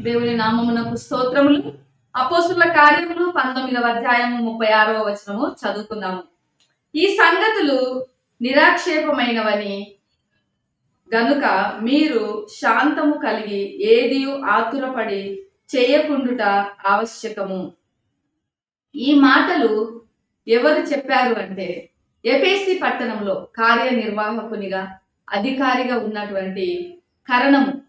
దేవుని నామమునకు స్తోత్రములు. అపోసుల కార్యములు పంతొమ్మిదవ అధ్యాయము ముప్పై ఆరవ వచనము చదువుకుందాము. ఈ సంగతులు నిరాక్షేపమైనవని గనుక మీరు శాంతము కలిగి ఏది ఆతురపడి చేయకుండుట ఆవశ్యకము. ఈ మాటలు ఎవరు చెప్పారు అంటే ఎపేసి పట్టణంలో కార్యనిర్వాహకునిగా అధికారిగా ఉన్నటువంటి కరణము.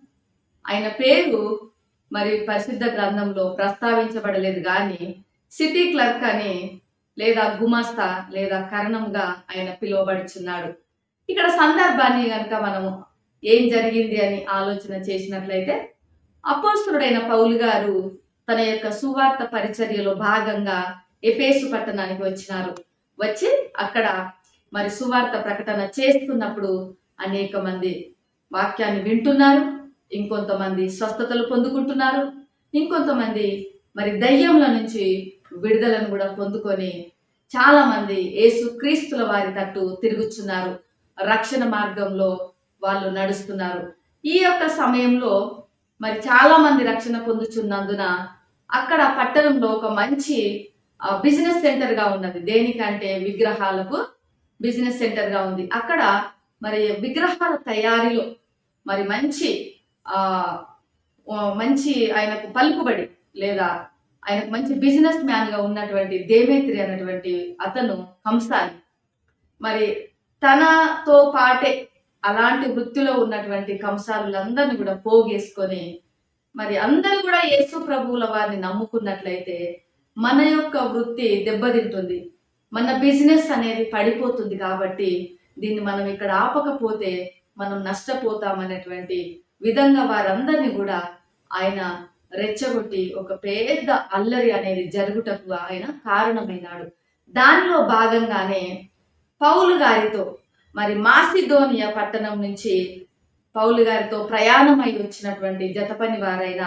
ఆయన పేరు మరి పరిశుద్ధ గ్రంథంలో ప్రస్తావించబడలేదు కానీ సిటీ క్లర్క్ అని లేదా గుమాస్తా లేదా కరణంగా ఆయన పిలువబడుచున్నాడు. ఇక్కడ సందర్భాన్ని కనుక మనము ఏం జరిగింది అని ఆలోచన చేసినట్లయితే అపోస్తుడైన పౌలు గారు తన యొక్క సువార్త పరిచర్యలో భాగంగా ఎఫేసు పట్టణానికి వచ్చినారు. వచ్చి అక్కడ మరి సువార్త ప్రకటన చేస్తున్నప్పుడు అనేక మంది వాక్యాన్ని వింటున్నారు. ఇంకొంతమంది స్వస్థతలు పొందుకుంటున్నారు. ఇంకొంతమంది మరి దయ్యముల నుంచి విడుదలను కూడా పొందుకొని చాలామంది యేసు క్రీస్తుల వారి తట్టు తిరుగుచున్నారు. రక్షణ మార్గంలో వాళ్ళు నడుస్తున్నారు. ఈ యొక్క సమయంలో మరి చాలామంది రక్షణ పొందుచున్నందున అక్కడ పట్టణంలో ఒక మంచి బిజినెస్ సెంటర్గా ఉన్నది. దేనికంటే విగ్రహాలకు బిజినెస్ సెంటర్గా ఉంది. అక్కడ మరి విగ్రహాల తయారీలో మరి మంచి మంచి ఆయనకు పలుకుబడి లేదా ఆయనకు మంచి బిజినెస్ మ్యాన్గా ఉన్నటువంటి దేవేత్రి అనేటువంటి అతను కంసాలి మరి తనతో పాటే అలాంటి వృత్తిలో ఉన్నటువంటి కంసాలులందరినీ కూడా పోగేసుకొని మరి అందరూ కూడా యేసు ప్రభువుల వారిని నమ్ముకున్నట్లయితే మన యొక్క వృత్తి దెబ్బతింటుంది. మన బిజినెస్ అనేది పడిపోతుంది కాబట్టి దీన్ని మనం ఇక్కడ ఆపకపోతే మనం నష్టపోతామనేటువంటి విధంగా వారందరినీ కూడా ఆయన రెచ్చగొట్టి ఒక పెద్ద అల్లరి అనేది జరుగుటకు ఆయన కారణమైనాడు. దానిలో భాగంగానే పౌలు గారితో మరి మాసిడోనియా పట్టణం నుంచి పౌలు గారితో ప్రయాణమై వచ్చినటువంటి జతపని వారైన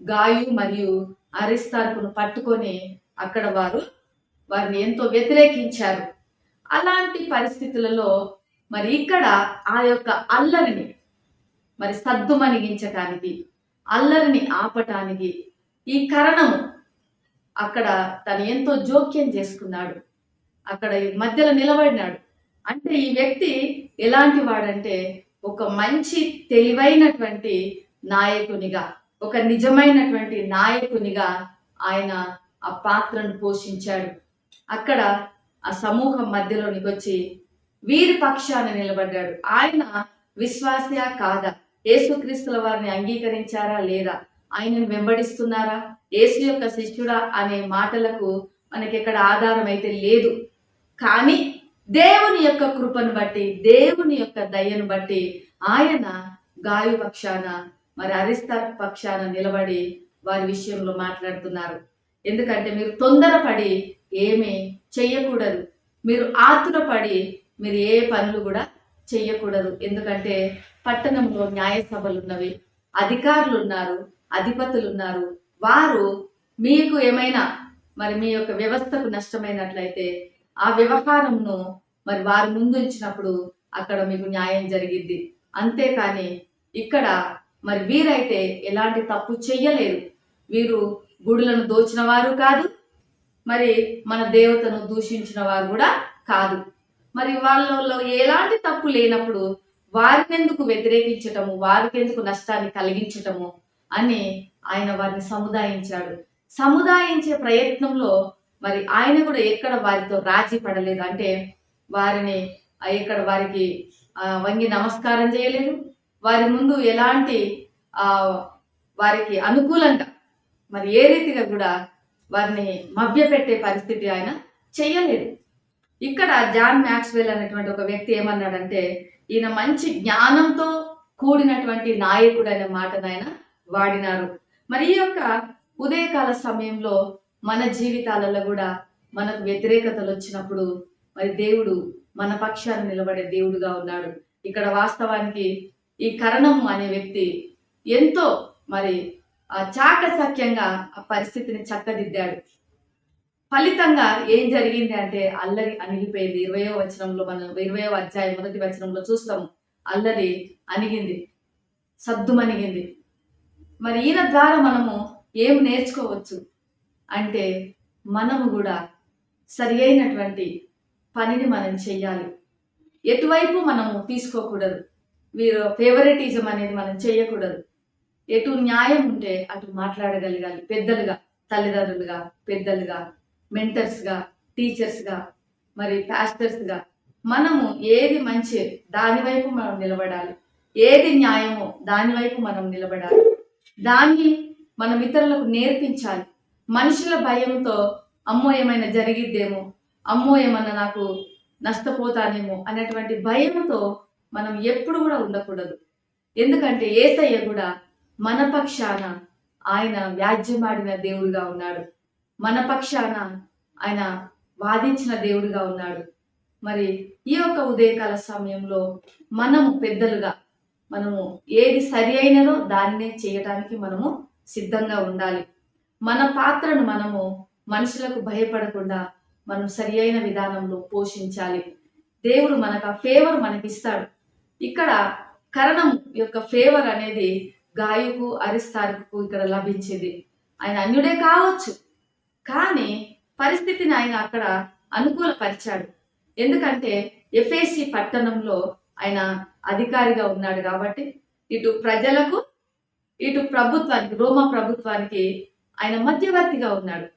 గాయు మరియు అరిస్తార్కును పట్టుకొని అక్కడ వారు వారిని ఎంతో వ్యతిరేకించారు. అలాంటి పరిస్థితులలో మరి ఇక్కడ ఆ యొక్క అల్లరిని మరి సద్దుమణిగించటానికి అల్లరిని ఆపటానికి ఈ కరణము అక్కడ తను ఎంతో జోక్యం చేసుకున్నాడు. అక్కడ మధ్యలో నిలబడినాడు. అంటే ఈ వ్యక్తి ఎలాంటి వాడంటే ఒక మంచి తెలివైనటువంటి నాయకునిగా ఒక నిజమైనటువంటి నాయకునిగా ఆయన ఆ పాత్రను పోషించాడు. అక్కడ ఆ సమూహం మధ్యలోనికి వచ్చి వీరి పక్షాన నిలబడ్డాడు. ఆయన విశ్వాసయా కాదా? యేసుక్రీస్తుల వారిని అంగీకరించారా లేదా? ఆయనను వెంబడిస్తున్నారా? యేసు యొక్క శిష్యుడా అనే మాటలకు మనకి ఎక్కడ ఆధారం అయితే లేదు. కానీ దేవుని యొక్క కృపను బట్టి దేవుని యొక్క దయను బట్టి ఆయన గాయు పక్షాన మరి అరిస్తా పక్షాన నిలబడి వారి విషయంలో మాట్లాడుతున్నారు. ఎందుకంటే మీరు తొందరపడి ఏమీ చెయ్యకూడదు. మీరు ఆతురపడి మీరు ఏ పనులు కూడా చెయ్యకూడదు ఎందుకంటే పట్టణంలో న్యాయసభలు ఉన్నవి అధికారులు ఉన్నారు అధిపతులు ఉన్నారు వారు మీకు ఏమైనా మరి మీ యొక్క వ్యవస్థకు నష్టమైనట్లయితే ఆ వ్యవహారంను మరి వారి ముందు ఇచ్చినప్పుడు అక్కడ మీకు న్యాయం జరిగిద్ది. అంతేకాని ఇక్కడ మరి వీరైతే ఎలాంటి తప్పు చెయ్యలేరు. వీరు గుడులను దోచిన వారు కాదు మరి మన దేవతను దూషించిన వారు కూడా కాదు. మరి వాళ్ళలో ఎలాంటి తప్పు లేనప్పుడు వారిని ఎందుకు వ్యతిరేకించటము వారికి ఎందుకు నష్టాన్ని కలిగించటము అని ఆయన వారిని సముదాయించాడు. సముదాయించే ప్రయత్నంలో మరి ఆయన కూడా ఎక్కడ వారితో రాజీ పడలేదు. అంటే వారిని ఎక్కడ వారికి వంగి నమస్కారం చేయలేదు. వారి ముందు ఎలాంటి వారికి అనుకూలంగా మరి ఏ రీతిగా కూడా వారిని మభ్యపెట్టే పరిస్థితి ఆయన చేయలేదు. ఇక్కడ జాన్ మ్యాక్స్వెల్ అనేటువంటి ఒక వ్యక్తి ఏమన్నాడంటే ఈయన మంచి జ్ఞానంతో కూడినటువంటి నాయకుడు అనే మాటనైన ఆయన వాడినారు. మరి ఈ యొక్క ఉదయకాల సమయంలో మన జీవితాలలో కూడా మనకు వ్యతిరేకతలు వచ్చినప్పుడు మరి దేవుడు మన పక్షాన్ని నిలబడే దేవుడుగా ఉన్నాడు. ఇక్కడ వాస్తవానికి ఈ కరణము అనే వ్యక్తి ఎంతో మరి ఆ చాకచక్యంగా ఆ పరిస్థితిని చక్కదిద్దాడు. ఫలితంగా ఏం జరిగింది అంటే అల్లరి అణిగిపోయింది. ఇరవయో వచనంలో మనం ఇరవయో అధ్యాయం మొదటి వచనంలో చూస్తాము. అల్లరి అణిగింది సద్దుమణిగింది. మరి ఈయన ద్వారా మనము ఏం నేర్చుకోవచ్చు అంటే మనము కూడా సరి అయినటువంటి పనిని మనం చెయ్యాలి. ఎటువైపు మనము తీసుకోకూడదు. వీరు ఫేవరెటిజం అనేది మనం చేయకూడదు ఎటు న్యాయం ఉంటే అటు మాట్లాడగలగాలి. పెద్దలుగా తల్లిదండ్రులుగా పెద్దలుగా మెంటర్స్గా టీచర్స్గా మరి పాస్టర్స్గా మనము ఏది మంచి దానివైపు మనం నిలబడాలి. ఏది న్యాయమో దానివైపు మనం నిలబడాలి. దాన్ని మనం ఇతరులకు నేర్పించాలి. మనుషుల భయంతో అమ్మో ఏమైనా జరిగిద్దేమో అమ్మో ఏమన్నా నాకు నష్టపోతానేమో అనేటువంటి భయంతో మనం ఎప్పుడు కూడా ఉండకూడదు. ఎందుకంటే ఏసయ్య కూడా మన పక్షాన ఆయన వ్యాజ్యమాడిన దేవుడుగా ఉన్నాడు. మన పక్షాన ఆయన వాదించిన దేవుడిగా ఉన్నాడు. మరి ఈ యొక్క ఉదయకాల సమయంలో మనము పెద్దలుగా మనము ఏది సరి అయినదో దాన్నే చేయటానికి మనము సిద్ధంగా ఉండాలి. మన పాత్రను మనము మనుషులకు భయపడకుండా మనం సరి అయిన విధానంలో పోషించాలి. దేవుడు మనకు ఆ ఫేవర్ మనకిస్తాడు. ఇక్కడ కరణం యొక్క ఫేవర్ అనేది గాయకు అరిస్తారుకు ఇక్కడ లభించింది. ఆయన అన్యుడే కావచ్చు. కానీ పరిస్థితిని ఆయన అక్కడ అనుకూలపరిచాడు. ఎందుకంటే ఎఫ్ఏసి పట్టణంలో ఆయన అధికారిగా ఉన్నాడు కాబట్టి ఇటు ప్రజలకు ఇటు ప్రభుత్వానికి రోమా ప్రభుత్వానికి ఆయన మధ్యవర్తిగా ఉన్నాడు.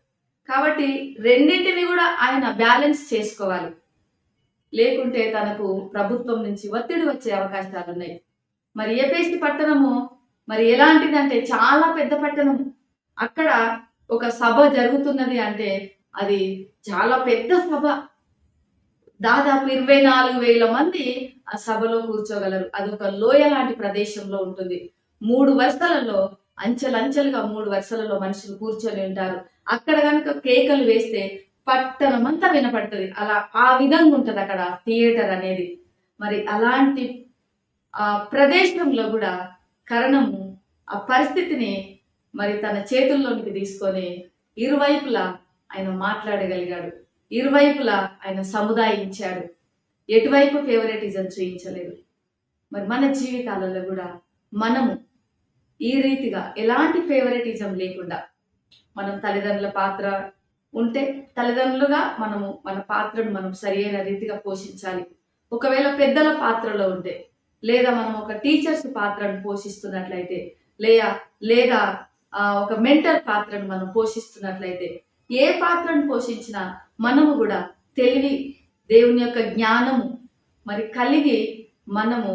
కాబట్టి రెండింటిని కూడా ఆయన బ్యాలెన్స్ చేసుకోవాలి. లేకుంటే తనకు ప్రభుత్వం నుంచి ఒత్తిడి వచ్చే అవకాశాలు ఉన్నాయి. మరి ఏపేసి పట్టణము మరి ఎలాంటిదంటే చాలా పెద్ద పట్టణం అక్కడ ఒక సభ జరుగుతున్నది అంటే అది చాలా పెద్ద సభ. దాదాపు ఇరవై నాలుగు వేల మంది ఆ సభలో కూర్చోగలరు. అది ఒక లోయ లాంటి ప్రదేశంలో ఉంటుంది. మూడు వరుసలలో అంచెలంచెలుగా మూడు వరుసలలో మనుషులు కూర్చొని ఉంటారు. అక్కడ కనుక కేకలు వేస్తే పట్టణం అంతా వినపడుతుంది. అలా ఆ విధంగా ఉంటుంది అక్కడ థియేటర్ అనేది. మరి అలాంటి ఆ ప్రదేశంలో కూడా కరణము ఆ పరిస్థితిని మరి తన చేతుల్లోనికి తీసుకొని ఇరువైపులా ఆయన మాట్లాడగలిగాడు. ఇరువైపులా ఆయన సముదాయించాడు. ఎటువైపు ఫేవరెటిజం చూయించలేదు మరి మన జీవితాలలో కూడా మనము ఈ రీతిగా ఎలాంటి ఫేవరెటిజం లేకుండా మనం తల్లిదండ్రుల పాత్ర ఉంటే తల్లిదండ్రులుగా మనము మన పాత్రను మనం సరియైన రీతిగా పోషించాలి. ఒకవేళ పెద్దల పాత్రలో ఉంటే లేదా మనం ఒక టీచర్స్ పాత్రను పోషిస్తున్నట్లయితే లేదా లేదా ఒక మెంటర్ పాత్రను మనం పోషిస్తున్నట్లయితే ఏ పాత్రను పోషించినా మనము కూడా తెలివి దేవుని యొక్క జ్ఞానము మరి కలిగి మనము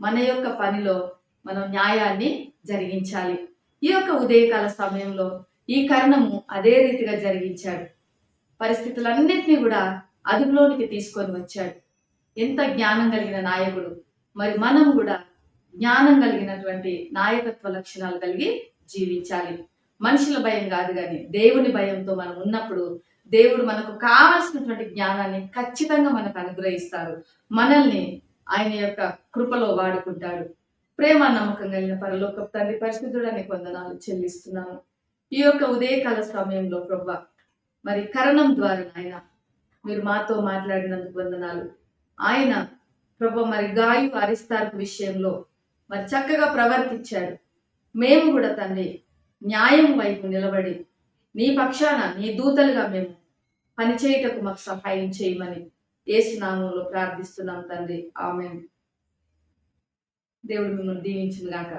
మన యొక్క పనిలో మనం న్యాయాన్ని జరిగించాలి. ఈ యొక్క ఉదయకాల సమయంలో ఈ కరణము అదే రీతిగా జరిగించాడు. పరిస్థితులన్నింటినీ కూడా అదుపులోనికి తీసుకొని వచ్చాడు. ఎంత జ్ఞానం కలిగిన నాయకుడు. మరి మనం కూడా జ్ఞానం కలిగినటువంటి నాయకత్వ లక్షణాలు కలిగి జీవించాలి. మనుషుల భయం కాదు కానీ దేవుని భయంతో మనం ఉన్నప్పుడు దేవుడు మనకు కావలసినటువంటి జ్ఞానాన్ని ఖచ్చితంగా మనకు అనుగ్రహిస్తారు. మనల్ని ఆయన యొక్క కృపలో వాడుకుంటాడు. ప్రేమ నమ్మకం కలిగిన పరలోక తండ్రి పరిశుద్ధుడని వందనాలు చెల్లిస్తున్నాను ఈ యొక్క ఉదయకాల సమయంలో ప్రభా మరి కరణం ద్వారా ఆయన మీరు మాతో మాట్లాడినందుకు వందనాలు. ఆయన ప్రభు మరి గాయు అరిస్తార్కు విషయంలో మరి చక్కగా ప్రవర్తించాడు. మేము కూడా తండ్రి న్యాయం వైపు నిలబడి నీ పక్షాన నీ దూతలుగా మేము పనిచేయటకు మాకు సహాయం చేయమని ఏసునామంలో ప్రార్థిస్తున్నాం తండ్రి. ఆమె దేవుడు మిమ్మల్ని దీవించిన గాక